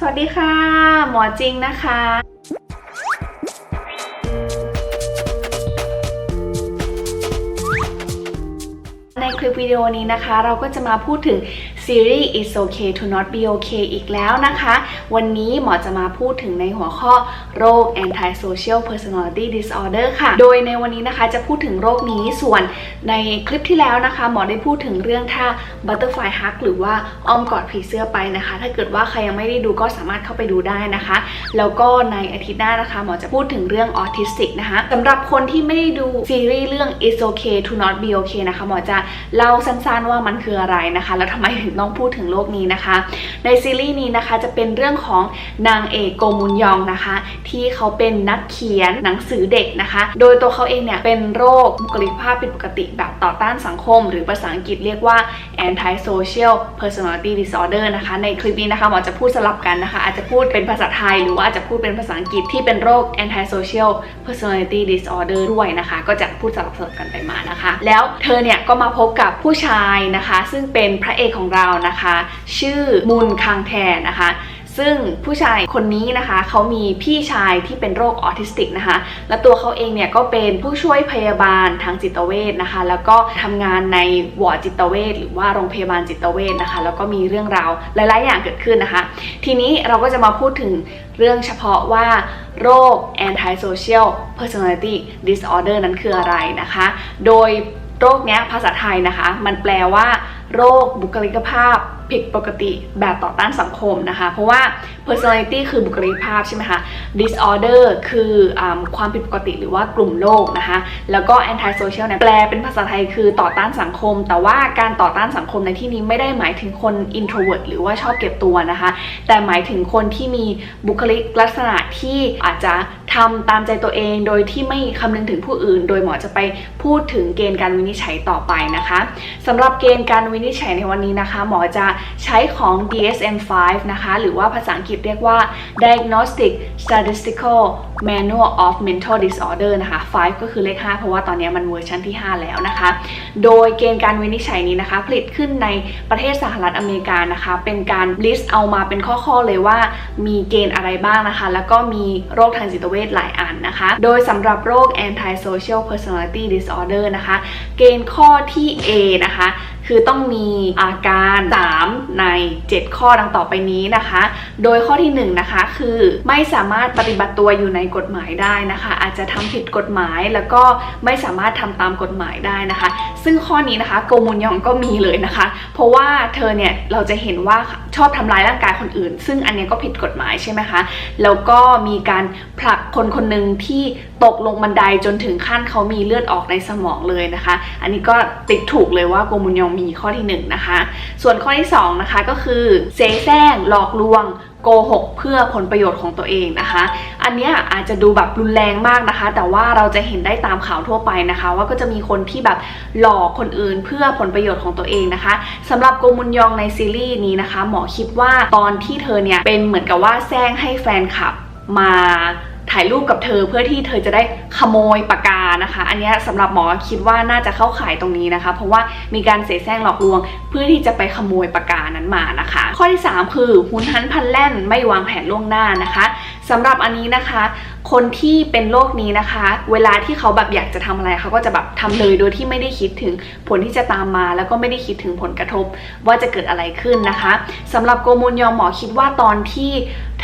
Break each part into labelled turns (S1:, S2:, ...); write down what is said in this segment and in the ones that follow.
S1: สวัสดีค่ะ หมอจริงนะคะ ในคลิปวิดีโอนี้นะคะ เราก็จะมาพูดถึง ซีรีส์ It's Okay to Not Be Okay อีกแล้วนะคะ วันนี้หมอจะมาพูดถึงในหัวข้อโรค Antisocial Personality Disorder ค่ะ โดยในวันนี้นะคะจะพูดถึงโรคนี้ส่วนในคลิปที่แล้วนะคะ หมอได้พูดถึงเรื่องท่า Butterfly Hug หรือว่าอ้อมกอดผีเสื้อไปนะคะ ถ้าเกิดว่าใครยังไม่ได้ดูก็สามารถเข้าไปดูได้นะคะ แล้วก็ในอาทิตย์หน้านะคะ หมอจะพูดถึงเรื่องออทิสติกนะคะสำหรับคนที่ไม่ได้ดูซีรีส์เรื่อง It's Okay to Not Be Okay นะคะหมอจะเล่าสั้นๆว่ามันคืออะไรนะคะ แล้วทำไมถึงต้องพูดถึงโรคนี้นะคะ ในซีรีส์นี้นะคะจะเป็นเรื่องของนางเอกโกมุนยองนะคะ ที่เขาเป็นนักเขียนหนังสือเด็กนะคะ โดยตัวเขาเองเนี่ยเป็นโรคบุคลิกภาพผิดปกติแบบต่อต้านสังคม หรือภาษาอังกฤษเรียกว่า antisocial personality disorder นะคะ ในคลิปนี้นะคะหมอจะพูดสลับกันนะคะ อาจจะพูดเป็นภาษาไทย หรือว่าอาจจะพูดเป็นภาษาอังกฤษที่เป็นโรค antisocial personality disorder ด้วยนะคะ ก็จะพูดสลับสลับกันไปมานะคะ แล้วเธอเนี่ยก็มาพบกับผู้ชายนะคะ ซึ่งเป็นพระเอกของเรานะคะ ชื่อมุนคังแทนนะคะซึ่งผู้ชายคนนี้นะคะเขามีพี่ชายที่เป็นโรคออทิสติกนะคะ และตัวเขาเองเนี่ยก็เป็นผู้ช่วยพยาบาลทางจิตเวชนะคะ แล้วก็ทำงานในวอร์ดจิตเวชหรือว่าโรงพยาบาลจิตเวชนะคะ แล้วก็มีเรื่องราวหลาย ๆ อย่างเกิดขึ้นนะคะ ทีนี้เราก็จะมาพูดถึงเรื่องเฉพาะว่าโรค antisocial personality disorder นั้นคืออะไรนะคะ โดยโรคเนี้ยภาษาไทยนะคะ มันแปลว่า โรคบุคลิกภาพผิดปกติแบบต่อต้านสังคมนะคะ เพราะว่า personality คือบุคลิกภาพใช่ไหมคะ disorder คืออความผิดปกติหรือว่ากลุ่มโรคนะคะ แล้วก็ antisocial เนี่ยแปลเป็นภาษาไทยคือต่อต้านสังคม แต่ว่าการต่อต้านสังคมในที่นี้ไม่ได้หมายถึงคน introvert หรือว่าชอบเก็บตัวนะคะ แต่หมายถึงคนที่มีบุคลิกลักษณะที่อาจจะ ทำตามใจตัวเอง โดยที่ไม่คำนึงถึงผู้อื่น โดยหมอจะไปพูดถึงเกณฑ์การวินิจฉัยต่อไปนะคะสำหรับเกณฑ์การวินิจฉัยในวันนี้นะคะ หมอจะใช้ของ DSM-5 นะคะ หรือว่าภาษาอังกฤษเรียกว่า Diagnostic Statistical Manual of Mental Disorder นะคะ 5 ก็คือเลข 5 เพราะว่าตอนนี้มันเวอร์ชันที่ 5 แล้วนะคะ โดยเกณฑ์การวินิจฉัยนี้นะคะ ผลิตขึ้นในประเทศสหรัฐอเมริกานะคะ เป็นการ list เอามาเป็นข้อๆเลยว่ามีเกณฑ์อะไรบ้างนะคะ แล้วก็มีโรคทางจิตเวชหลายอันนะคะ โดยสำหรับโรค antisocial personality disorder นะคะ เกณฑ์ข้อที่ A นะคะคือต้องมีอาการ 3 ใน 7 ข้อดังต่อไปนี้นะคะ โดยข้อที่1นะคะคือไม่สามารถปฏิบัติตัวอยู่ในกฎหมายได้นะคะ อาจจะทำผิดกฎหมายแล้วก็ไม่สามารถทำตามกฎหมายได้นะคะ ซึ่งข้อนี้นะคะโกมุนยองก็มีเลยนะคะ เพราะว่าเธอเนี่ยเราจะเห็นว่า ชอบทำร้ายร่างกายคนอื่น ซึ่งอันนี้ก็ผิดกฎหมายใช่ไหมคะ แล้วก็มีการผลักคนคนหนึ่งที่ตกลงบันไดจนถึงขั้นเขามีเลือดออกในสมองเลยนะคะ อันนี้ก็ติดถูกเลยว่าโกมุนยองมีข้อที่หนึ่งนะคะ ส่วนข้อที่สองนะคะก็คือเซแซงหลอกลวง โกหกเพื่อผลประโยชน์ของตัวเองนะคะ อันนี้อาจจะดูแบบรุนแรงมากนะคะ แต่ว่าเราจะเห็นได้ตามข่าวทั่วไปนะคะ ว่าก็จะมีคนที่แบบหลอกคนอื่นเพื่อผลประโยชน์ของตัวเองนะคะสำหรับโกมุนยองในซีรีส์นี้นะคะ หมอคิดว่าตอนที่เธอเนี่ยเป็นเหมือนกับว่าแซงให้แฟนคลับมา ถ่ายรูปกับเธอเพื่อที่เธอจะได้ขโมยปากกานะคะ อันนี้ยสำหรับหมอคิดว่าน่าจะเข้าข่ายตรงนี้นะคะ เพราะว่ามีการเสแสร้งหลอกลวง เพื่อที่จะไปขโมยปากกานั้นมานะคะ ข้อที่ 3 คือหุนหันพันแล่นไม่วางแผนล่วงหน้านะคะสำหรับอันนี้นะคะ คนที่เป็นโรคนี้นะคะ เวลาที่เขาแบบอยากจะทำอะไรเขาก็จะแบบทำเลยโดยที่ไม่ได้คิดถึงผลที่จะตามมา แล้วก็ไม่ได้คิดถึงผลกระทบว่าจะเกิดอะไรขึ้นนะคะสำหรับโกมุนยองหมอคิดว่าตอนที่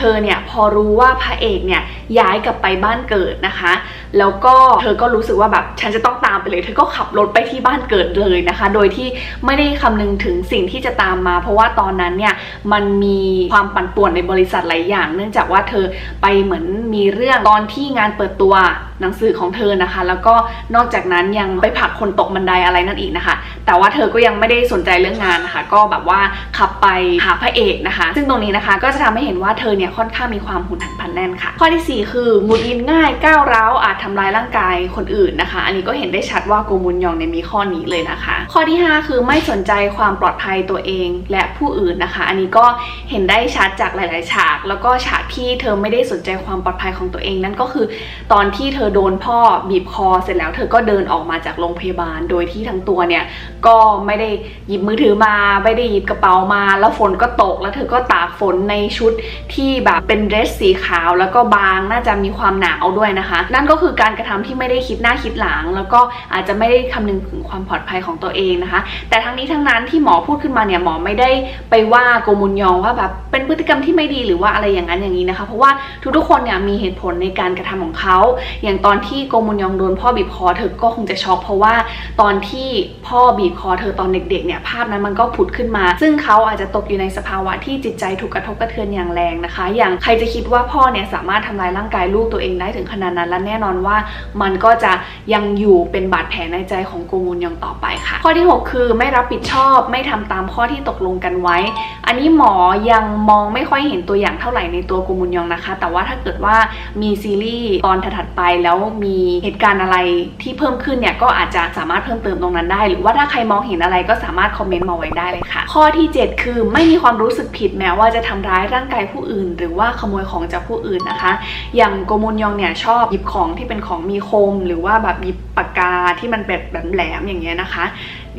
S1: เธอเนี่ยพอรู้ว่าพระเอกเนี่ยย้ายกลับไปบ้านเกิดนะคะ แล้วก็เธอก็รู้สึกว่าแบบฉันจะต้องตามไปเลย เธอก็ขับรถไปที่บ้านเกิดเลยนะคะ โดยที่ไม่ได้คำนึงถึงสิ่งที่จะตามมา เพราะว่าตอนนั้นเนี่ยมันมีความปั่นป่วนในบริษัทหลายอย่าง เนื่องจากว่าเธอไปเหมือนมีเรื่องตอนที่งานเปิดตัวหนังสือของเธอนะคะ แล้วก็นอกจากนั้นยังไปผลักคนตกบันไดอะไรนั่นอีกนะคะ แต่ว่าเธอก็ยังไม่ได้สนใจเรื่องงานนะคะ ก็แบบว่าขับไปหาพระเอกนะคะ ซึ่งตรงนี้นะคะก็จะทำให้เห็นว่าเธอเนี่ยค่อนข้างมีความหุนหันพลันแน่นค่ะ ข้อที่ 4 คือหงุดหงิดง่ายก้าวร้าวอาจทำร้ายร่างกายคนอื่นนะคะ อันนี้ก็เห็นได้ชัดว่าโกมุนยองเนี่ยมีข้อนี้เลยนะคะ ข้อที่ 5 คือไม่สนใจความปลอดภัยตัวเองและผู้อื่นนะคะ อันนี้ก็เห็นได้ชัดจากหลาย ๆ ฉาก แล้วก็ฉากที่เธอไม่ได้สนใจความปลอดภัยของตัวเองนั่นก็คือ ตอนที่เธอโดนพ่อบีบคอเสร็จแล้วเธอก็เดินออกมาจากโรงพยาบาล โดยที่ทั้งตัวเนี่ยก็ไม่ได้หยิบมือถือมา ไม่ได้หยิบกระเป๋ามา แล้วฝนก็ตกแล้วเธอก็ตากฝนในชุดที่แบบเป็นเดรสสีขาว แล้วก็บางน่าจะมีความหนาวด้วยนะคะ นั่นก็คือการกระทำที่ไม่ได้คิดหน้าคิดหลัง แล้วก็อาจจะไม่ได้คำนึงถึงความปลอดภัยของตัวเองนะคะ แต่ทั้งนี้ทั้งนั้นที่หมอพูดขึ้นมาเนี่ยหมอไม่ได้ไปว่าโกมุนยองว่าแบบเป็นพฤติกรรมที่ไม่ดีหรือว่าอะไรอย่างนั้นอย่างนี้นะคะ เพราะว่าทุกๆคนเนี่ยมีเหตุผลในการกระทำของเขา อย่างตอนที่โกมุนยองโดนพ่อบีบคอเธอก็คงจะช็อกเพราะว่าตอนที่พ่อบีบคอเธอตอนเด็กๆเนี่ยภาพนั้นมันก็ผุดขึ้นมา ซึ่งเขาอาจจะตกอยู่ในสภาวะที่จิตใจถูกกระทบกระเทือนอย่างแรงนะคะ อย่างใครจะคิดว่าพ่อเนี่ยสามารถทำลายร่างกายลูกตัวเองได้ถึงขนาดนั้น และแน่นอนว่ามันก็จะยังอยู่เป็นบาดแผลในใจของโกมุนยองต่อไปค่ะ ข้อที่ 6 คือไม่รับผิดชอบไม่ทำตามข้อที่ตกลงกันไว้ อันนี้หมอยังมองไม่ค่อยเห็นตัวอย่างเท่าไหร่ในตัวโกมุนยองนะคะ แต่ว่าถ้าเกิดว่ามีซีรีส์ตอนถัดไปแล้วมีเหตุการณ์อะไรที่เพิ่มขึ้นเนี่ยก็อาจจะสามารถเพิ่มเติมตรงนั้นได้ หรือว่าถ้าใครมองเห็นอะไรก็สามารถคอมเมนต์มาไว้ได้เลยค่ะ ข้อที่ 7 คือไม่มีความรู้สึกผิดแม้ว่าจะทำร้ายร่างกายผู้อื่น หรือว่าขโมยของจากผู้อื่นนะคะ อย่างโกมุนยองเนี่ยชอบหยิบของที่เป็นของมีคม หรือว่าแบบหยิบปากกาที่มันเป็นแบบแหลมๆอย่างเงี้ยนะคะ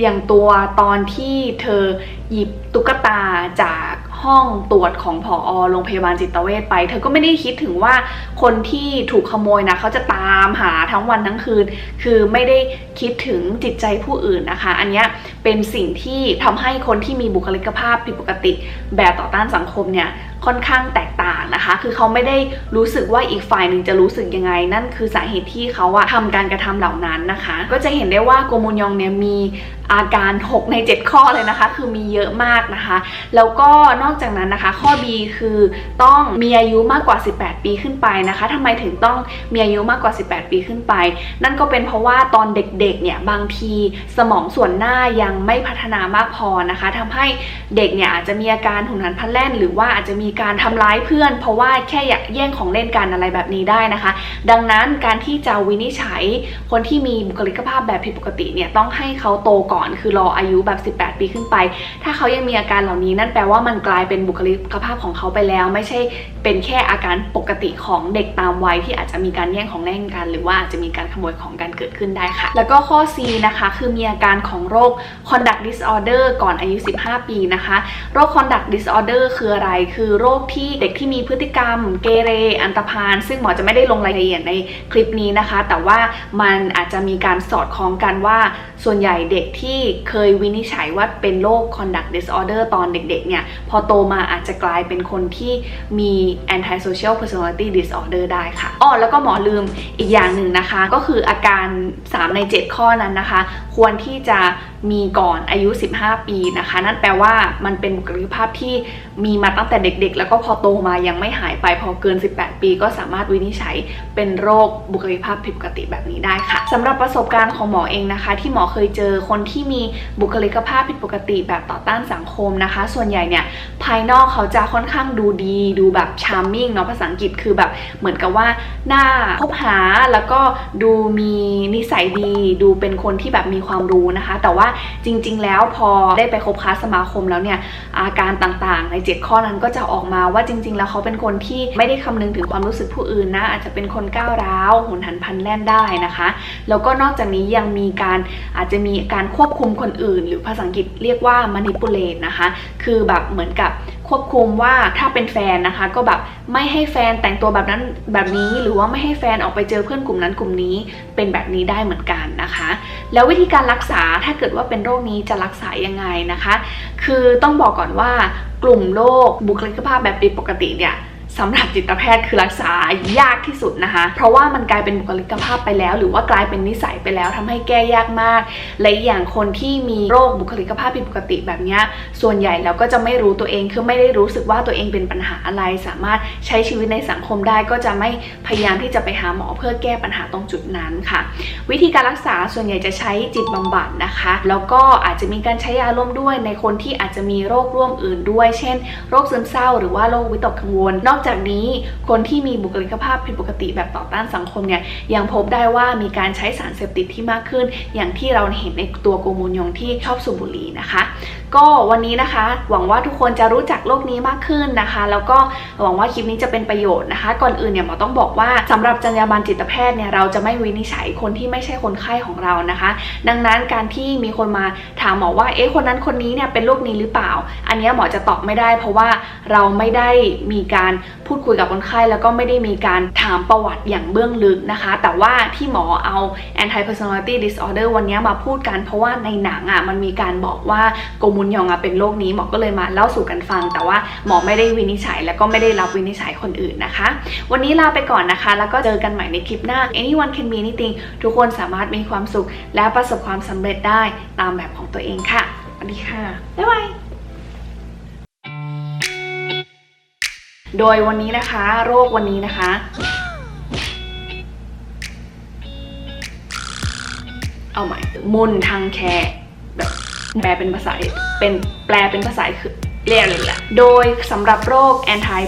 S1: อย่างตัวตอนที่เธอหยิบตุ๊กตาจากห้องตรวจของผอโรงพยาบาลจิตเวชไป เธอก็ไม่ได้คิดถึงว่าคนที่ถูกขโมยนะเขาจะตามหาทั้งวันทั้งคืน คือไม่ได้ คิดถึงจิตใจผู้อื่นนะคะ อันนี้เป็นสิ่งที่ทำให้คนที่มีบุคลิกภาพผิดปกติ แบบต่อต้านสังคมเนี่ยค่อนข้างแตกต่างนะคะ คือเขาไม่ได้รู้สึกว่าอีกฝ่ายหนึ่งจะรู้สึกยังไง นั่นคือสาเหตุที่เขาอะทำการกระทำเหล่านั้นนะคะ ก็จะเห็นได้ว่าโกมุนยองเนี่ยมีอาการ 6 ใน 7 ข้อเลยนะคะ คือมีเยอะมากนะคะ แล้วก็นอกจากนั้นนะคะ ข้อ B คือต้องมีอายุมากกว่า 18 ปีขึ้นไปนะคะทำไมถึงต้องมีอายุมากกว่า 18 ปีขึ้นไป นั่นก็เป็นเพราะว่าตอนเด็กๆเนี่ยบางทีสมองส่วนหน้ายังไม่พัฒนามากพอนะคะทำให้เด็กเนี่ยอาจจะมีอาการหุนหันพลันแล่น หรือว่าอาจจะมีการทำร้ายเพื่อน เพราะว่าแค่อยากแย่งของเล่นกันอะไรแบบนี้ได้นะคะ ดังนั้นการที่จะวินิจฉัยคนที่มีบุคลิกภาพแบบผิดปกติเนี่ยต้องให้เขาโตก่อนคือรออายุแบบ 18 ปีขึ้นไป ถ้าเขายังมีอาการเหล่านี้นั่นแปลว่ามันกลายเป็นบุคลิกภาพของเขาไปแล้ว ไม่ใช่เป็นแค่อาการปกติของเด็กตามวัยที่อาจจะมีการแย่งของเล่นกัน หรือว่าอาจจะมีการขโมยของกันเกิดขึ้นได้ค่ะ แล้วก็ข้อ C นะคะ คือมีอาการของโรค conduct disorder ก่อนอายุ 15 ปีนะคะ โรค conduct disorder คืออะไร คือโรคที่เด็กที่มีพฤติกรรม เกเร อันตพาลซึ่งหมอจะไม่ได้ลงรายละเอียดในคลิปนี้นะคะ แต่ว่ามันอาจจะมีการสอดคล้องกันว่า ส่วนใหญ่เด็กที่เคยวินิจฉัยว่าเป็นโรค conduct disorder ตอนเด็กๆ เนี่ย พอโตมาอาจจะกลายเป็นคนที่มี antisocial personality disorder ได้ค่ะ อ้อ แล้วก็หมอลืมอีกอย่างหนึ่งนะคะ ก็คืออาการ 3 ใน 7ข้อนั้นนะคะ ควรที่จะมีก่อนอายุ 15 ปีนะคะ นั่นแปลว่ามันเป็นบุคลิกภาพที่ มีมาตั้งแต่เด็กๆ แล้วก็พอโตมายังไม่หายไปพอเกิน 18 ปีก็สามารถวินิจฉัยเป็นโรคบุคลิกภาพผิดปกติแบบนี้ได้ค่ะสำหรับประสบการณ์ของหมอเองนะคะ ที่หมอเคยเจอคนที่มีบุคลิกภาพผิดปกติแบบต่อต้านสังคมนะคะ ส่วนใหญ่เนี่ยภายนอกเขาจะค่อนข้างดูดี ดูแบบ charming เนาะภาษาอังกฤษคือแบบเหมือนกับว่าหน้าคบหาแล้วก็ดูมีนิสัยดี ดูเป็นคนที่แบบมีความรู้นะคะ แต่ว่าจริง ๆ แล้วพอได้ไปคบค้าสมาคมแล้วเนี่ยอาการต่างๆใน7 ข้อนั้นก็จะออกมาว่าจริง ๆ แล้วเขาเป็นคนที่ไม่ได้คำนึงถึงความรู้สึกผู้อื่นนะ อาจจะเป็นคนก้าวร้าวหุนหันพันแล่นได้นะคะ แล้วก็นอกจากนี้ยังมีการอาจจะมีการควบคุมคนอื่น หรือภาษาอังกฤษเรียกว่า manipulate นะคะ คือแบบเหมือนกับควบคุมว่าถ้าเป็นแฟนนะคะ ก็แบบไม่ให้แฟนแต่งตัวแบบนั้นแบบนี้หรือว่าไม่ให้แฟนออกไปเจอเพื่อนกลุ่มนั้นกลุ่มนี้เป็นแบบนี้ได้เหมือนกันนะคะ แล้ววิธีการรักษาถ้าเกิดว่าเป็นโรคนี้จะรักษายังไงนะคะ คือต้องบอกก่อนว่า กลุ่มโรคบุคลิกภาพแบบผิดปกติเนี่ย สำหรับจิตแพทย์คือรักษายากที่สุดนะคะ เพราะว่ามันกลายเป็นบุคลิกภาพไปแล้ว หรือว่ากลายเป็นนิสัยไปแล้วทำให้แก้ยากมาก และอย่างคนที่มีโรคบุคลิกภาพผิดปกติแบบนี้ส่วนใหญ่แล้วก็จะไม่รู้ตัวเองคือไม่ได้รู้สึกว่าตัวเองเป็นปัญหาอะไร สามารถใช้ชีวิตในสังคมได้ ก็จะไม่พยายามที่จะไปหาหมอเพื่อแก้ปัญหาตรงจุดนั้นค่ะ วิธีการรักษาส่วนใหญ่จะใช้จิตบำบัดนะคะ แล้วก็อาจจะมีการใช้ยาร่วมด้วยในคนที่อาจจะมีโรคร่วมอื่นด้วย เช่น โรคซึมเศร้า หรือว่าโรควิตกกังวลนอกจากนี้คนที่มีบุคลิกภาพผิดปกติแบบต่อต้านสังคมเนี่ยยังพบได้ว่ามีการใช้สารเสพติดที่มากขึ้น อย่างที่เราเห็นในตัวโกมูลยงที่ชอบสูบบุหรี่นะคะ ก็วันนี้นะคะ หวังว่าทุกคนจะรู้จักโลกนี้มากขึ้นนะคะ แล้วก็หวังว่าคลิปนี้จะเป็นประโยชน์นะคะ ก่อนอื่นเนี่ยหมอต้องบอกว่าสำหรับจรรยาบรรณจิตแพทย์เนี่ยเราจะไม่วินิจฉัยคนที่ไม่ใช่คนไข้ของเรานะคะ ดังนั้นการที่มีคนมาถามหมอว่าเอ๊ะคนนั้นคนนี้เนี่ยเป็นโรคนี้หรือเปล่า อันเนี้ยหมอจะตอบไม่ได้ เพราะว่าเราไม่ได้มีการพูดคุยกับคนไข้แล้วก็ไม่ได้มีการถามประวัติอย่างเบื้องลึกนะคะ แต่ว่าที่หมอเอา anti personality disorder วันนี้มาพูดกันเพราะว่าในหนังอะมันมีการบอกว่าโกมุนยองอะเป็นโรคนี้หมอก็เลยมาเล่าสู่กันฟัง แต่ว่าหมอไม่ได้วินิจฉัย แล้วก็ไม่ได้รับวินิจฉัยคนอื่นนะคะ วันนี้ลาไปก่อนนะคะ แล้วก็เจอกันใหม่ในคลิปหน้า anyone can be anything ทุกคนสามารถมีความสุขและประสบความสำเร็จได้ตามแบบของตัวเองค่ะสวัสดีค่ะบ๊ายบาย โดยวันนี้นะคะ โรควันนี้นะคะ เอาใหม่มุนทางแคแบบแปลเป็นภาษาเป็นแปลเป็นภาษาคือเรียกเลยแหละ โดยสำหรับโรค anti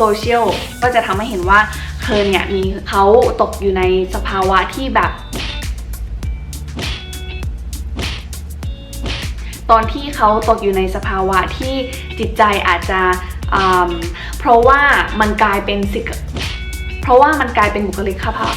S1: social ก็จะทำให้เห็นว่าเธอเนี่ยมีเขาตกอยู่ในสภาวะที่แบบ ตอนที่เขาตกอยู่ในสภาวะที่จิตใจอาจจะ เพราะว่ามันกลายเป็นสิเพราะว่ามันกลายเป็นบุคลิกภาพ